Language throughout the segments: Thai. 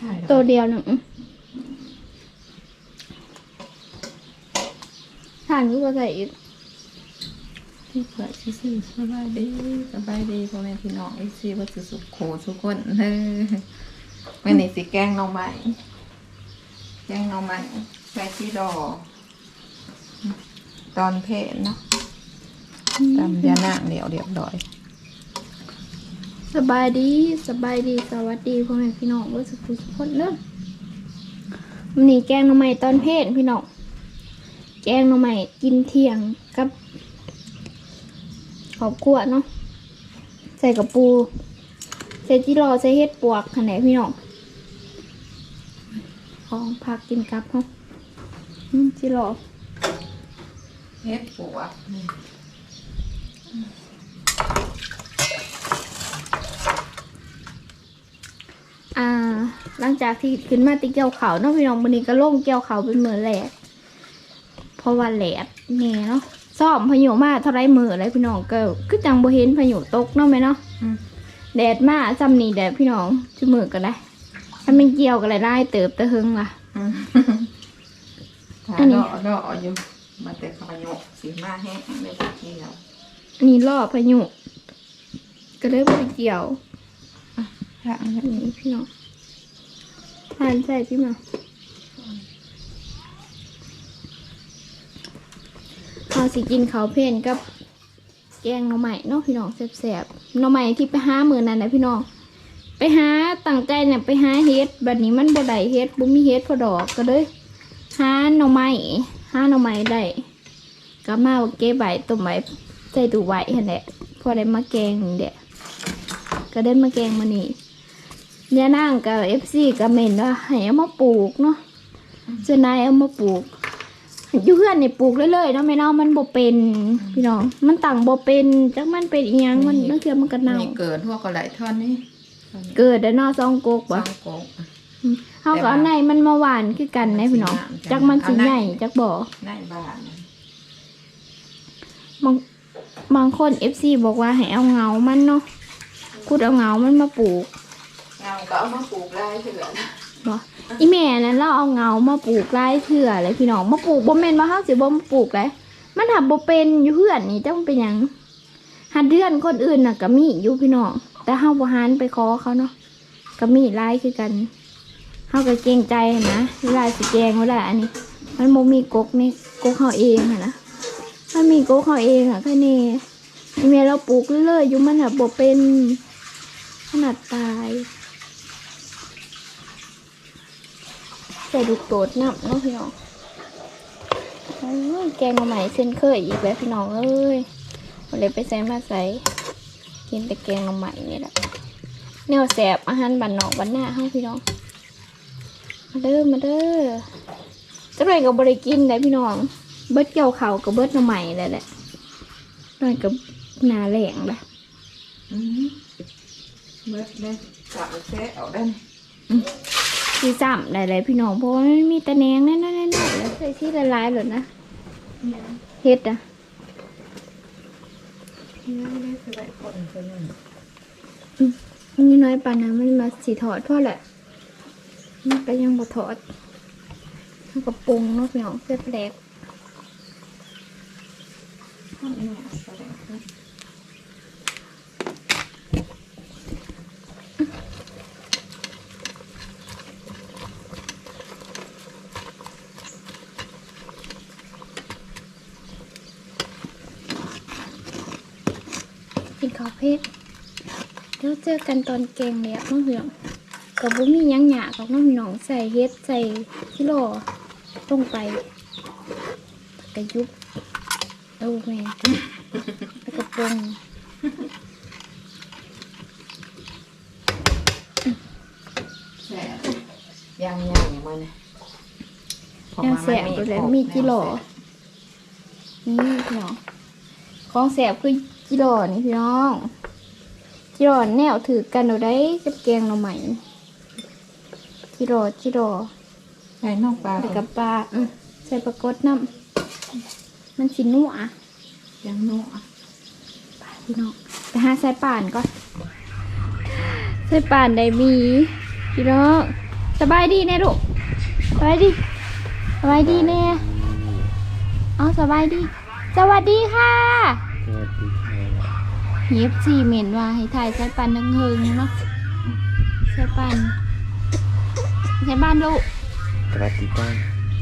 ใช่ตัวเดียวหนึ่งทานก็ว่าใส่อีกที่เปิดซื่อๆสบายดีสบายดีพ่อแม่พี่น้องไอซีว่าสุสุขโขทุกคนเฮ้ยวันนี้สิแกงหน้องใหม่แกงหน้องใหม่ใส่ที่ดอกตอนเพลเนาะตำยานางเดียวเรียบร้อย สบายดีสบายดีสวัสดีพ่อแม่พี่น้องรู้สึกทุกคนเนอะวันนี้แกงหน่อไม้ตอนเพศพี่น้องแกงหน่อไม้กินเที่ยงกับขอบขวดเนาะใส่กับปูใส่จิรอใส่เห็ดปวกขนาดพี่น้องของผักกินกับเนาะจิรอเฮ็ดปวก อ่า หลังจากที่ขึ้นมาติเกี่ยวเขาวเนาะพี่น้องวันนี้ก็ลงเกี่ยวเขาวเป็นมือแหลกเพราะว่าแหลดเนี่ยเนาะซ่อมพายุมาเท่าไรมืออะไรพี่น้องก็คือจังบ่เห็นพายุตกเนาะไหมเนาะอืมแดดมาจำนี่แดดพี่น้องจุมือกันได้ถ้ามันเกี่ยวกันเลยได้เติบตะหึงล่ะอืมถ้าอันนี้ดอกดอกอยู่มาแต่ขยกสีมาแห้งเลยทีเดียวอันนี้ล่อพายุก็เลยบ่ไปเกี่ยว ค่ะอันนี้พี่น้องทานใส่พี่มาเอาสิกินเขาเพนกับแกงหน่อไม้เนาะพี่น้องแสบๆหน่อไม้ที่ไปหามือนั่นนะพี่น้อง ไปหาตั้งใจเนี่ยไปหาเฮ็ดแบบนี้มันบ่ได้เฮ็ดบ่มีเฮ็ดพอดอกก็เลยหาหน่อไม้หาหน่อไม้ได้ก็มาเก็บใบต้มใบใส่ตู้ไว้หั่นแหละพอได้มาแกงนี่แหละก็ได้มาแกงมานี่ เนี่ยนางกับ FC ก็เม่นว่าให้เอามาปลูกเนาะเจ้านายเอามาปลูกอยู่เพื่อนนี่ปลูกเรื่อยๆเนาะแม่เนาะมันบ่เป็นพี่น้อง มันตั้งบ่เป็นจักมันเป็นอีหยังมันนั่นคือมันก็เน่านี่เกิดพวกกระไหลท่อนนี้เกิดได้เนาะซองกกสบ่องโกก เฮาก็เอาในมันมาหวานคือกันนะพี่น้องจักมันสิใหญ่จักบ่ในบ้านบางบางคน FC บอกว่าให้เอาเงามันเนาะขุดเอาเงามันมาปลูกเงา ก็เอามาปลูกได้เถื่อนบ่อีแม่นั้นเราเอาเงามาปลูกไร่เถื่อเลยพี่น้องมาปลูกบ่แม่นว่าเฮาสิบ่มาปลูกเลยมันทำบ่เป็นอยู่เพื่อนนี่จักมันเป็นหยังหัดเดือนคนอื่นน่ะก็มีอยู่พี่น้องแต่เฮาบ่หันไปขอเขาเนาะก็มีไร่คือกันเฮาก็เกรงใจนะเวลาสิแกงเวลาอันนี้ มันบ่มีกกนี่กกเฮาเองอะนะถ้ามีกกเฮาเองอะแค่นี้อีแม่เราปลูกเรื่อยๆอยู่มันแบบบ่เป็นขนาดตาย ใส่ลูกโดดน้ำเนาะพี่น้องโอ้ยแกงมาใหม่เส้นเคยอีกแล้วพี่น้องเอ้ยวันเลยไปใส่มาใส่กินแต่แกงมาใหม่นี่แหละแนวแสบอาหารบ้านนอกบ้านหน้าห้องพี่น้อง มาเด้อมาเด้อจะไปกับบริกินได้พี่น้อง เบิดเกี่ยวเขาวกับเบิดมาใหม่เลยแหละหน่อยกับหนาแหลงละอืมเบิดเลยกะเซะเอาได้ สีซ้ำได้เลยพี่น้องเพราะว่ามันมีต่แนงแน่ๆๆแล้วใส่ที่ละลายเลยนะเฮ็ดอะไม่ได้สบายคนคนนึงมันน้อยปานนะมันมาสีถอดเพราะแหละมันก็ยังบ่ถอดมันก็ปรุงเนาะพี่น้องเสื้อแปลก เนี่ยแสดงว่ากินข้าวเพชรเดี๋ยวเจอกันตอนแกงแล้วน้องพี่น้องกับบุมีหยังหยากับน้องพี่น้องใส่เฮ็ดใส่ที่รอลงไปกระยุบเอาแม่แล้วก็ปรุงแสบยังยังอย่างมันเนี่ยยังแสบอยู่แล้วมีจิโร่นี่พี่น้องของแสบคือ จิโร่นี่พี่น้อง จิโร่แนวถือกันเอาได้กับแกงเราใหม่จิโร่จิโร่ใส่นอกปลาใส่กับปลาอืมใส่ปลากดน้ำมันสินัวยังนัวไปพี่น้องไปหาใส่ป่านก่อนใส่ป่านได้มีพี่น้องสบายดีแน่ลูกสบายดีสบายดีแน่เอาสบายดี สวัสดีค่ะ สวัสดีครับ เย็บสี่เหม็นว่าให้ถ่ายใช้ปันทั้งเฮิงเนาะใช้ปันใช้บ้านลูกสวัสดีครับ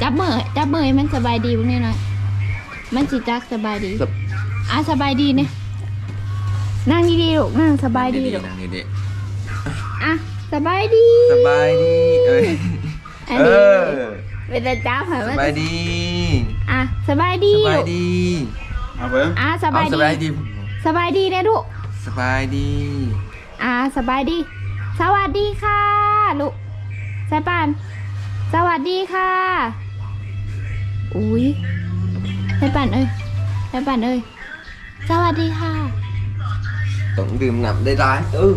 จับมือจับมือให้มันสบายดีบ้างแน่หน่อยมันสิจักสบายดีอะสบายดีเนี่ยนั่งดีๆลูกนั่งสบายดีลูกนั่งดีอะสบายดีๆสบายดีเอ้ยอันเอนี้อเป็นตาจ้าเหรอสบายดี อะสบายดีสบายลูกดีเอาเบิ้งอะสเอาบายสดีบายดี สบายดีนะลูกสบายดี อ่าสบายดี สวัสดีค่ะลูกสายปาน สวัสดีค่ะอุ้ยสายปานเอ้ยสายปานเอ้ยสวัสดีค่ะ ต้องดื่มน้ำได้ร้ายเออ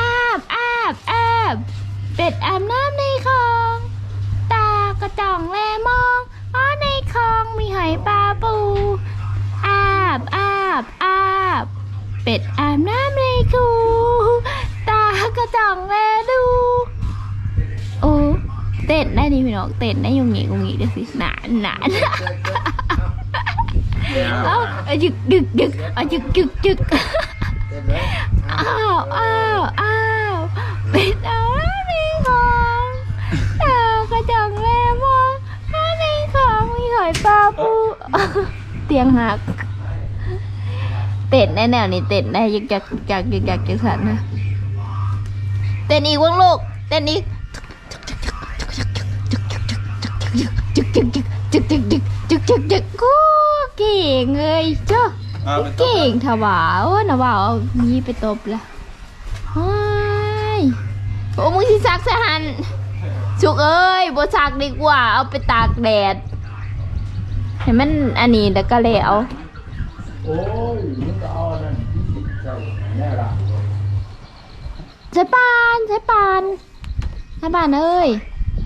อาบอาบอาบเป็ดอาบน้ เป็ดอาบน้ำในคูตากระจ่องแลดูโอ้เต้นได้ดิพี่น้องเต้นได้อยุงงี้ยุงงี้เดี๋ยวสิหนานหนานเอาเอาจึกดึกดึกเอาจึกจึกจึกอ้าวอ้าวอ้าวเป็ดอาบน้ำในคลองตากระจ่องแลมองอ๋อในคลองมีหอยปลาปูเตียงหัก เต้นแน่แนวนี่เต้นได้ยึกยักยึกยักยึกยักยึกสันนะเต้นอีกวงลูกเต้นอีกจึกจึกจึกจึกจึกจึกจึกจึกจึกกูเก่งเลยเจ้าเก่งถวาโอ้นะว่าเอามีไปตบละเฮ้ยโอ้มึงสิซักสหันสุกเอ้ยบ่ซักดีกว่าเอาไปตากแดดเห็นมันอันนี้แล้วก็แล้ว โอ้ยมึงก็เอาอันนั่นที่ติดใจแน่ละใช้ปานใช้ปานใช้ปานเอ้ย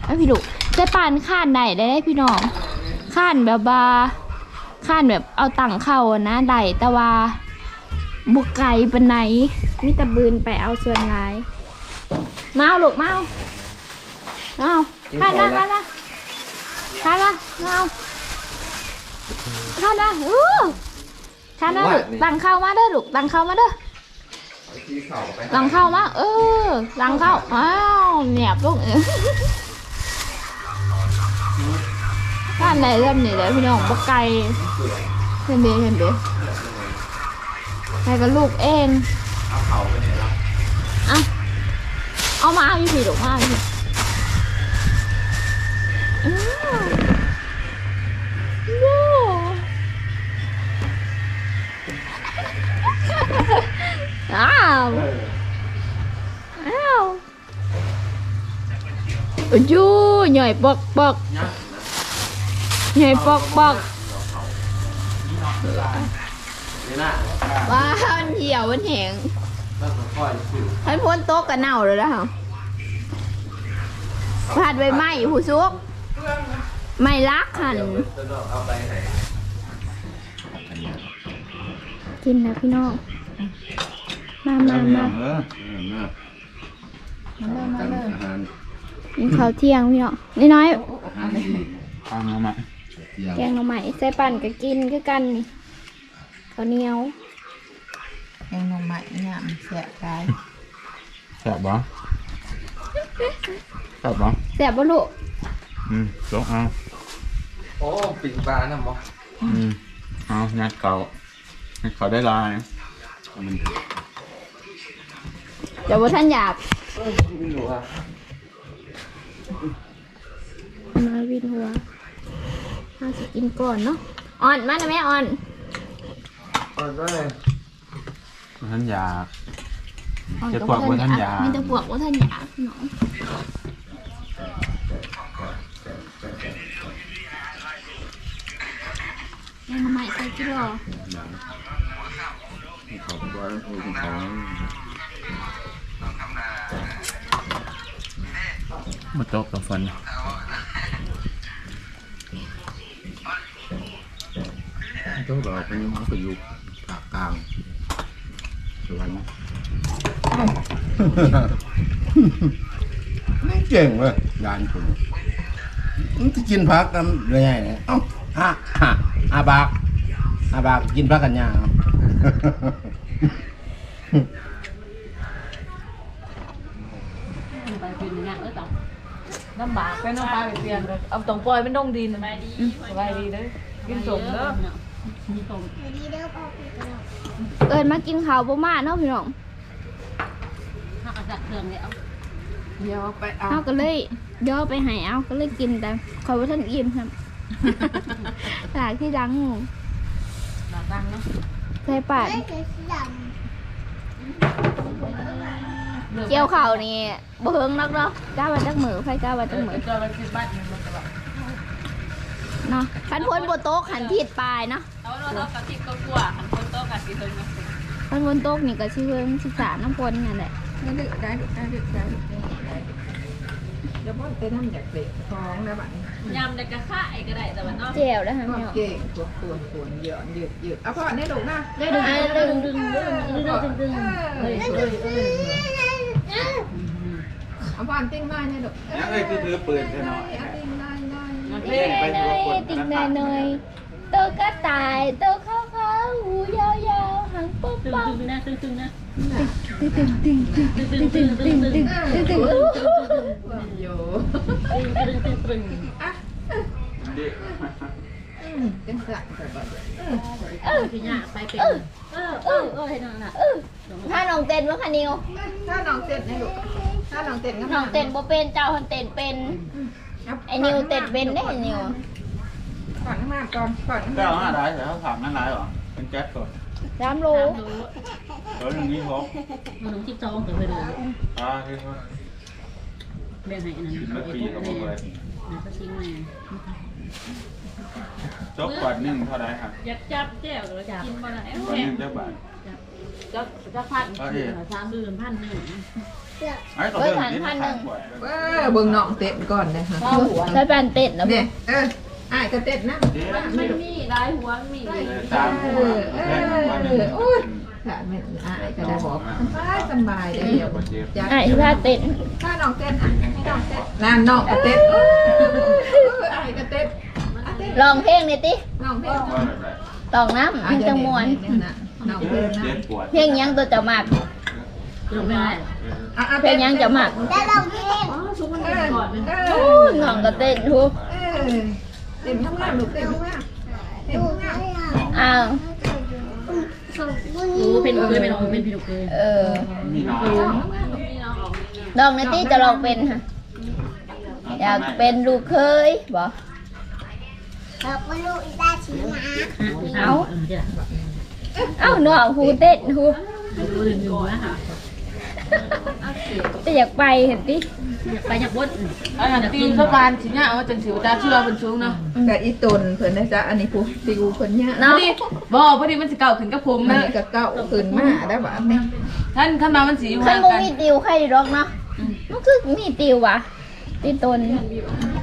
ไอพี่ดุใช้ปานข้านได้ได้ได้พี่น้องข้านแบบว่าข้านแบบเอาตังเข้านะได้แต่ว่าบุกไก่เปานไหนมิตะบืนไปเอาส่วนหลายเมาลูกเมาเมาข้านนะข้านนะข้านนะเมาข้านนะอู้ ข้านนะลูกตังเข้ามาเด้อลูกตังเข้ามาเด้อหลังเข้ามาเออหลังเข้าอ้าวแหนบลูกเออท่านไหนเริ่มนี่เลยพี่น้องบกไก่เห็นเดีเห็นเดีใครกับลูกเองเอาเอามาเอาอยู่พี่ลูกมาเอาอยู่ อ้าวอ้าวยูใหญ่ปอกปอกใหญ่ปอกปอกว้ามันเหี่ยวมันแห้งต้องค่อยๆสิมันพ้นโต๊ะกันเน่าเลยแล้วค่ะผัดใบไม้ผู้ซุกไม่รักหันกินนะพี่น้อง มามามาเออเออมาอาหารกินข้าวเที่ยงพี่น้องนี่น้อยอาหารดีฟังมาไหมแกงหน่อไม้ใส่ปั่นก็กินคือกันนี่ข้าวเหนียวแกงหน่อไม้เนี่ยมันแสบกายแซ่บบ่แซ่บบ่แซ่บบ่ลูกอืมลงเอาโอ้ปิ่งปลาน้ำบ่อืมเอางัดเขางัดเขาได้ลายเอามัน เดี๋ยวว่าท่านอยากไม่รู้อะมาวินหัวมาสิกินก่อนเนาะอ่อนมาหน่อยแม่อ่อนก่อนก็เลยท่านอยากอ่อนจะพวกว่าท่านอยากมีแต่พวกว่าท่านอยากเนาะแกงหน่อไม้ใส่กิโลเขาบอกว่าเขา มาตกกับฝนตกเราเป็นมันก็อยู่ภาคกลางสวรรค์ไม่เก่งเว้ยยานคุณมันจะกินพักกันเลยไงเนี่ยเอ้าห้าห้าอาบากอาบากกินพักกันยาง ไปเป็นอย่างเออต่อ ลำบากไปน้องปลาไปเปลี่ยนเลยเอาตรงปล่อยเป็นดงดินสบายดีสบายดีเลยกินสมเด้อมีสมเอิญมากินข้าวบ่มาเนาะพี่น้องถ้าเอาจากเครื่องเลยเอาเดี๋ยวไปเอาเอาก็เลยย่อไปให้เอาก็เลยกินแต่ขอยว่าท่านอิ่มครับหลากที่ดังหลักดังเนาะใส่ปาด เกี่ยวข้าวนี่บ่เฮิงนักเนาะกล้าว่าจักมือไผกล้าว่าจักมือจะไปกินบ้านมันจะแบบเนาะคันพ้นบ่โต๊ะขันทิศปลายเนาะเอาเราเรากะทิก็กลัวหันคนโตกะทิเพิ่นเนาะคันพ้นโต๊ะนี่ก็สิเฮิงศึกษาน้ำพ้นนั่นแหละได้ดึกได้ดึกได้ดึกได้ดึกเดี๋ยวพ่อไปทำจากเด็กท้องนะบ้านยำได้กะค่ายก็ได้แต่ว่าเนาะแจ่วแล้วค่ะพ่อพี่น้องเก่งปวดปวดปวดเยอะเยอะเยอะเอาพ่อได้ลูกนะได้ดึงดึงดึงดึงดึงดึงดึงเฮ้ยเฮ้ยเฮ้ยเอาพ่อติ้งไม้เนี่ยลูกยังเลยคือถือปืนแค่น้อยเอาติ้งไม้ไม้ติงได้หน่อยติงได้หน่อยโตก็ตายโตขาวๆหูยาวๆหางป๊อตึงปตึงนะตึงตึงนะๆตึงตึงตึงตึงตึง ตึงตึงตึงตึงตึงตึงอู้โย ตึงตึงตึงเป็นสัตว์แบบพี่ยาไปเป็นเออเออเออให้น้องน่ะถ้าน้องเต้นว่าคะนิวถ้าน้องเต้นให้ลูกถ้าน้องเต้นก็น้องเต้นบ่เป็นเจ้าคนเต้นเป็นไอ้นิวเต้นเป็นได้ไอ้นิวก่อนมาก่อนก่อนเจ้าห้าได้แต่เขาถามนั่นไรหรอเป็นแก๊สก่อนสามโลสามรู้ตัวหนึ่งนี่พกมันถึงสิบสองถึงไปเลยอ่าที่เขาเรียนให้นนั้นกินเมื่อปีก็บอกเลยนก็ทิ้งมา จบกว่าหนึ่งเท่าไรครับอยากจับแก้วแล้วกินมาไหนกว่าหนึ่งเจ้าบาทจะจะพันสามหมื่นพันหนึ่งไอ้ตัวเรื่องนี้ขายกว่าเออเบิ่งน้องเต้นก่อนนะคะใช้ปานเต้นนะเนี่ยเอออ้ายก็เต้นนะไม่มีลายหัวมีสามหัวเพื่อนวันหนึ่งค่ะแม่อ้ายก็ได้บอกสบายสบายเดี๋ยวไอ้ที่ว่าเต้นถ้าน้องเต้นอะให้น้องเต้นนั่นน้องก็เต้น ลองเพลงนี่ติน้องเต้นลองน้ำเพลงจังมวนน้องเต้นนะเจ็บปวดเพลงหยังตัวเจะมากลงไปไหนเพลงหยังเจะมากอ๋อชุบมันเอเป็นอก่อนเป็นเอโอ้อน้องก็เต้นทุกเออเต้นทำงานลูกเต้นทำงานเต้นทำงานอ้าวรู้เป็นเคยเป็นองเป็นพี่ลูกเคยเออมีน้องลองในอยติจะลองเป็นค่ะอยากเป็นลูกเคยบ่ เอาเอ้าน้องฮูเต้นฮูดูดึงอยู่นะคะจะอยากไปเห็นติไปอยากบดอาหารตีนเข้าบานสิเนี่ยเอาจังสิวตาเชื่อเป็นสูงเนาะกับอีตนเพิ่นนะจ๊ะอันนี้ผู้ติวเพิ่นเนี่ยเนาะนี่บ่พอดีมันสิเก่าขึ้นกับผมมันนะนี่ก็เก้าขึ้นมาได้บ่นี่ท่านเข้ามามันสิอยู่คัห่านงบ่กันมีติวใครดอกเนาะมันคือมีติวว่ะติตน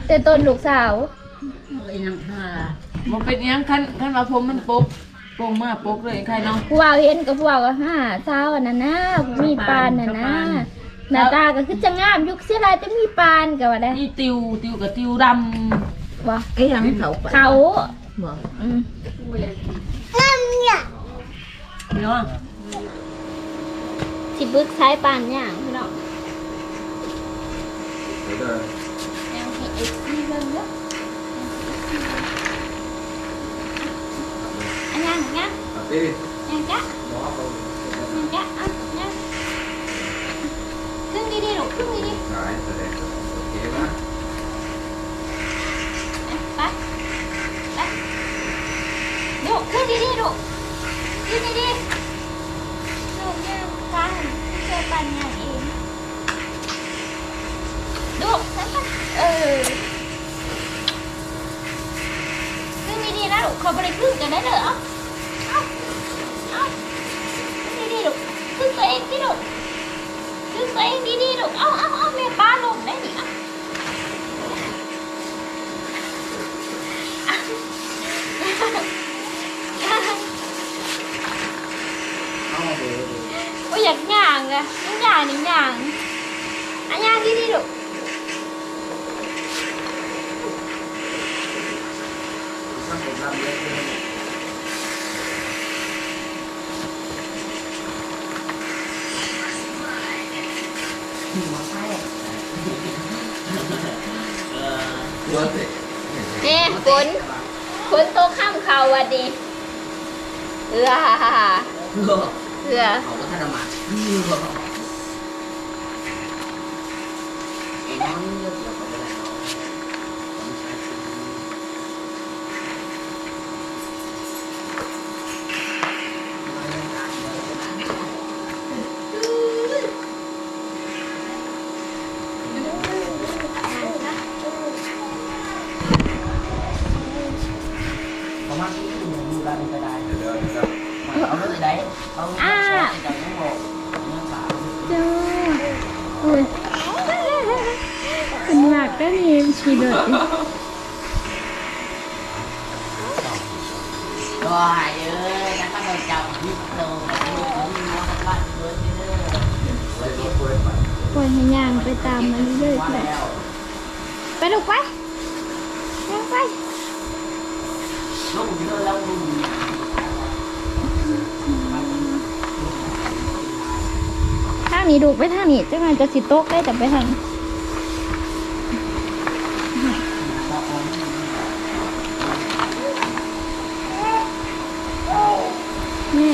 ติตนลูกสาว เลยยังฮ่าบ่เป็นหยังคันคันว่าผมมันปกโป่งมาปกเลยใครเนาะผู้ว่าเห็นกับผู้ว่าก็ห้าเช้าอันนั้นนะมีปานน่ะนะหน้าตาก็คือจะงามยุคเสียลายแต่มีปานก็ว่าได้นี่ติวติวกับติวดบ่ไอ้ยังเขาไปเขาบ่อืมำพี่น้องสิบึกใช้ปานอย่างพี่น้องยังเห็นไอ้ที่เบิ่งเด้ออันยังยังยังจ้ะยังจ้ะอะ ยังครึ่งดีๆลูกครึ่งดีๆขา kìa nín dài nín dài anh nha đi đi được nè cuốn cuốn tô khăm khâu à đi เอือเอือเขาก็ธนบัตร เนาะผมใช้ชีวิต ประมาณที่อยู่อยู่ด้านนี้ก็ได้ เดี๋ยวเดี๋ยวเดี๋ยว เอาเรื่องใดเอาเรื่องจากน้องบอกเรื่องสาว เจ้าอุ้ยเป็นหลักได้นี่ชีเดือด ก็หายเอ้ยแล้วก็โดนจับพิษโตแบบนี้มีน้องบ้านเยอะเยอะเลยรถเว้ยไปล่อยให้ย่างไปตามมันเรื่อยๆไปลูกไปย่างไปลูกเยอะแล้วลูกทางนี้ดูไปทางนี้จังไงจะสิโต๊กได้แต่ไปทาง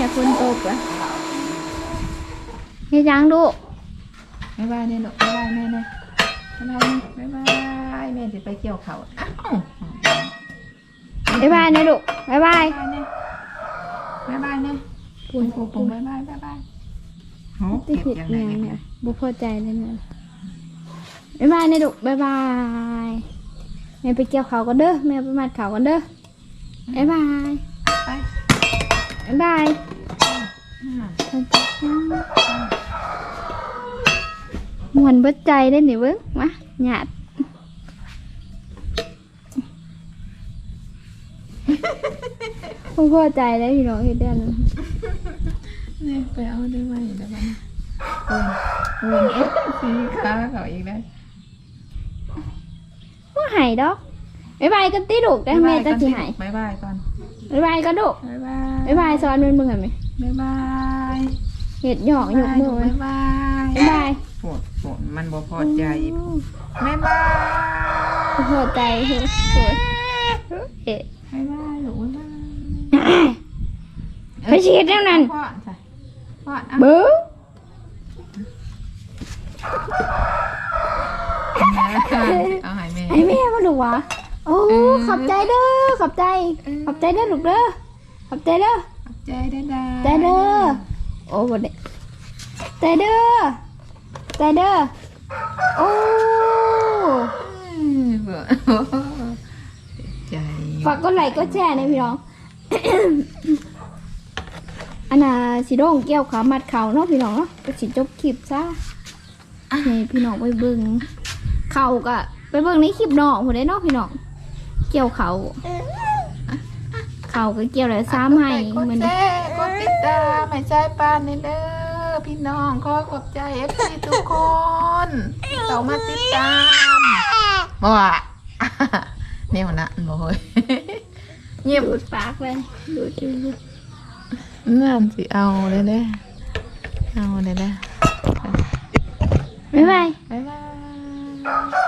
แม่คนตกอะเฮ็ดยังดูบ๊ายบายเนี่ยลูกบ๊ายบายแม่เนี่ยบ๊ายบายบ๊ายบายแม่จะไปเกี่ยวเขาอ้าวบ๊ายบายนะลูกบ๊ายบายบ๊ายบายเนี่ยบ๊ายบายเนี่ยปุ่นปูปุ่ปูนบ๊ายบายบ๊ายบายโอ้ติเก็บผิดยังอไงย่างเนี่เนี่ยยบุพอใจเลยเนี่ยบ๊ายบายนะลูกบ๊ายบายแม่ไปเกี่ยวเขากันเด้อแม่ไปมัดเขากันเด้อบ๊ายบายไปบ๊ายบาย มวนเบิดใจได้หนิเบิ้งมาหยาดพ่อพอใจได้พี่น้องเฮ็ดได้นะนี่ไปเอาได้ไหมเดี๋ยวก่อนเวินเวินสีขาเขาอีกแล้วบ่ใหายดอกบ๊ายบายกันติลูกได้แม่จะสิใหายบ๊ายบายก่อนบ๊ายบายกันลูกบ๊ายบายบ๊ายบายสอนมันมึงเห็นไหม บ๊ายบายเฮ็ดหยอกยกมือไว้บ๊ายบายบ๊ายบายปวดปวดมันบ่พอใจบ๊ายบายบ่พอใจเฮ็ดโอ๊ยเอ๊ะบ๊ายบายลูกบ๊ายบายไปฉีดแล้วนั่นพ่อใส่พ่ออะเบิ้งเอาให้แม่ให้แม่มาดูวะโอ้ขอบใจเด้อขอบใจ ขอบใจเด้อลูกเด้อขอบใจเด้อ ใจได้ได้ใจเด้อโอ้บ่ได้ใจเด้อใจเด้อโอ้เบื่อใจฝากกดไลค์กดแชร์นะพี่น้องอันน่ะสิโด่งเกี่ยวขามัดเขาเนาะพี่น้องเนาะก็สิจบคลิปซะให้พี่น้องไปเบิ่งเขาก็ไปเบิ่งในคลิปน้องพุ่นได้เนาะพี่น้องเกี่ยวเขา เขาก็เกี่ยวได้ซ้ำให้กดมันแชร์กดติดตามให้ใจปานนี่เด้อพี่น้องขอขอบใจ FC ทุกคนเขามาติดตามบ่ว่าเนี่ยมันนะบ่เฮ้ยเงียบดูดปากเลยดูดดูนั่นสิเอาเลยเด้เอาเลยเด้บ๊ายบายบ๊ายบาย